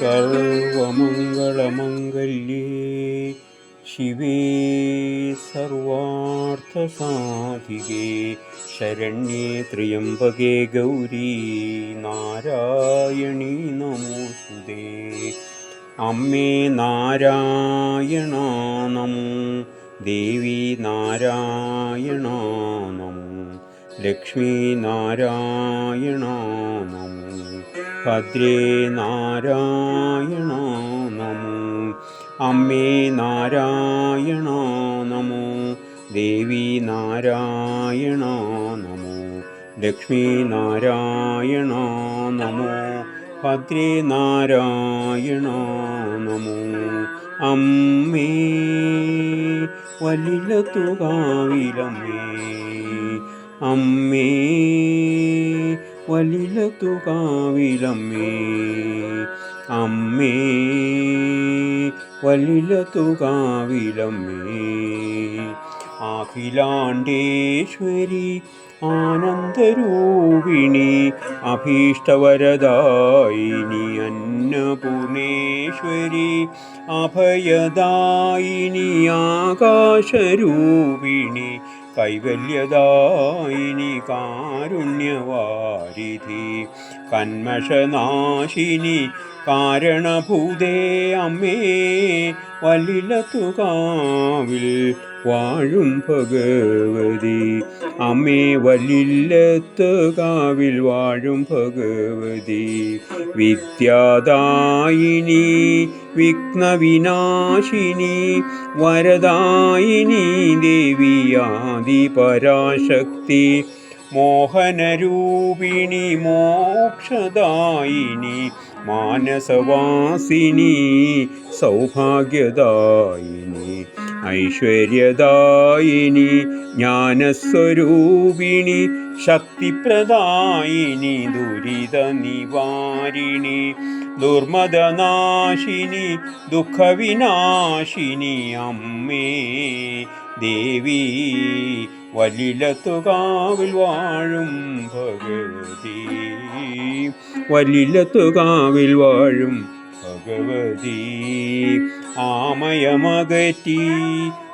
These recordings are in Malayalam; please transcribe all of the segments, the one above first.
സർവമംഗളമംഗല്യേ. ശിവേ സർവാർത്ഥസാധികേ. ശരണ്യേ ത്രിയംബകേ ഗൗരീ. നാരായണീ നമോസ്തുതേ അമ്മേ നാരായണ നമോ. ദേവി നാരായണ നമോ. ലക്ഷ്മി നാരായണ നമോ. ഭദ്രേ നാരായണ നമോ. അമ്മേ നാരായണ നമോ. ദേവി നാരായണ നമോ. ലക്ഷ്മി നാരായണ നമോ. ഭദ്രേ നാരായണ നമോ. അമ്മേ വലിലത്തുകാവിലമ്മേ. അമ്മേ വലിലത്തുകാവിലമ്മേ അമ്മേ വലിലത്തുകാവിലമ്മേ. അഖിലാണ്ടേശ്വരി ആനന്ദരൂപിണി അഭീഷ്ടവരദായിനി അന്നപൂർണേശ്വരി അഭയദായിനി ആകാശരൂപിണി കൈവല്യദായിനി കാരുണ്യവാരിധി കന്മഷനാശിനി കാരണഭൂതേ അമ്മേ വല്ലിലത്തുകാവിൽ വാഴും ഭഗവതി. അമ്മേ വല്ലില്ലത്തുകാവിൽ വാഴും ഭഗവതി. വിദ്യാദായിനി വിഘ്നവിനാശിനി വരദായിനി ദേവിയാദി പരാശക്തി. മോഹനരൂപിണി മോക്ഷദായിനി മാനസവാസിനി സൗഭാഗ്യദായിനി ഐശ്വര്യദായിനി ജ്ഞാനസ്വരൂപിണി ശക്തിപ്രദായിനി ദുരിത നിവാരിണി ദുർമദനാശിനി ദുഃഖവിനാശിനി അമ്മേ ദേവി വലിലത്തുകാവിൽ വാഴും ഭഗവതി. വലിലത്തുകാവിൽ വാഴും. ഭഗവതി ആമയമകറ്റി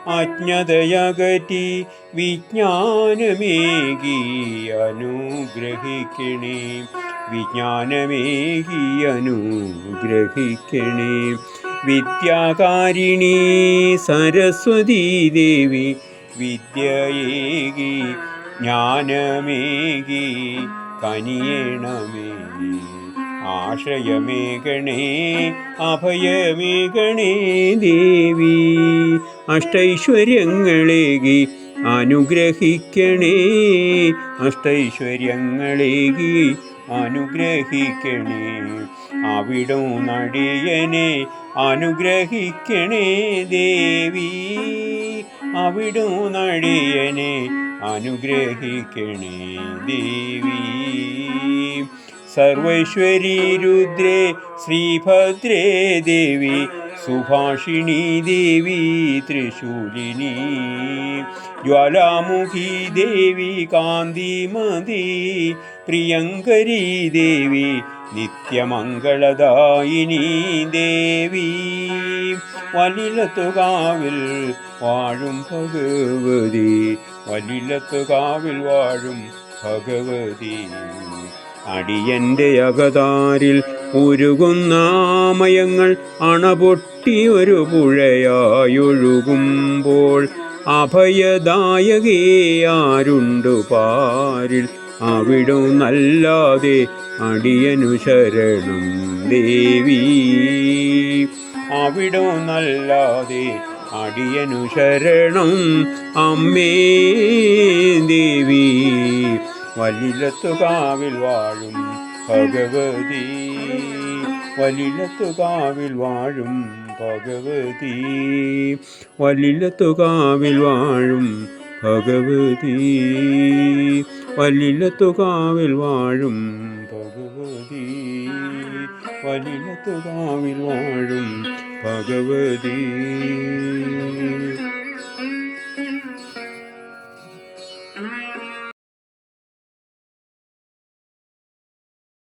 അജ്ഞതയകറ്റി വിജ്ഞാനമേകി അനുഗ്രഹിക്കണേ. വിജ്ഞാനമേകി അനുഗ്രഹിക്കണേ. വിദ്യാകാരിണി സരസ്വതീ ദേവി വിദ്യയേകി ജ്ഞാനമേകി കനിയണമേ. അഭയമേ ഗണേ ദേവി. അഷ്ടൈശ്വര്യങ്ങളേകി അനുഗ്രഹിക്കണേ. അഷ്ടൈശ്വര്യങ്ങളേകി അനുഗ്രഹിക്കണേ. അവിടോ നടിയനെ അനുഗ്രഹിക്കണേ ദേവി. അവിടോ നടിയനെ അനുഗ്രഹിക്കണേ ദേവി. സർവൈശ്വരി രുദ്രേ ശ്രീഭദ്രേ ദേവി. സുഭാഷിണി ദേവി ത്രിശൂലിനി ജ്വാലാമുഖി ദേവി കാന്തിമതി പ്രിയങ്കരി ദേവി നിത്യമംഗളദായിനി ദേവി വലിലത്തുകാവിൽ വാഴും ഭഗവതി വലിലത്തുകാവിൽ വാഴും ഭഗവതി. അടിയന്റെ അകതാരിൽ ഉരുകുന്നാമയങ്ങൾ അണപൊട്ടി ഒരു പുഴയായൊഴുകുമ്പോൾ അഭയദായകേ ആരുണ്ടു പാരിൽ? അവിടുന്നല്ലാതെ നല്ലാതെ അടിയനു ശരണം ദേവി. അവിടുന്നല്ലാതെ നല്ലാതെ അടിയനു ശരണം അമ്മേ ദേവി. വലിലത്തുകാവിൽ വാഴും ഭഗവതി. വലിലത്തുകാവിൽ വാഴും ഭഗവതി. വലിലത്തുകാവിൽ വാഴും ഭഗവതി. വലിലത്തുകാവിൽ വാഴും ഭഗവതി. വലിലത്തുകാവിൽ വാഴും ഭഗവതി.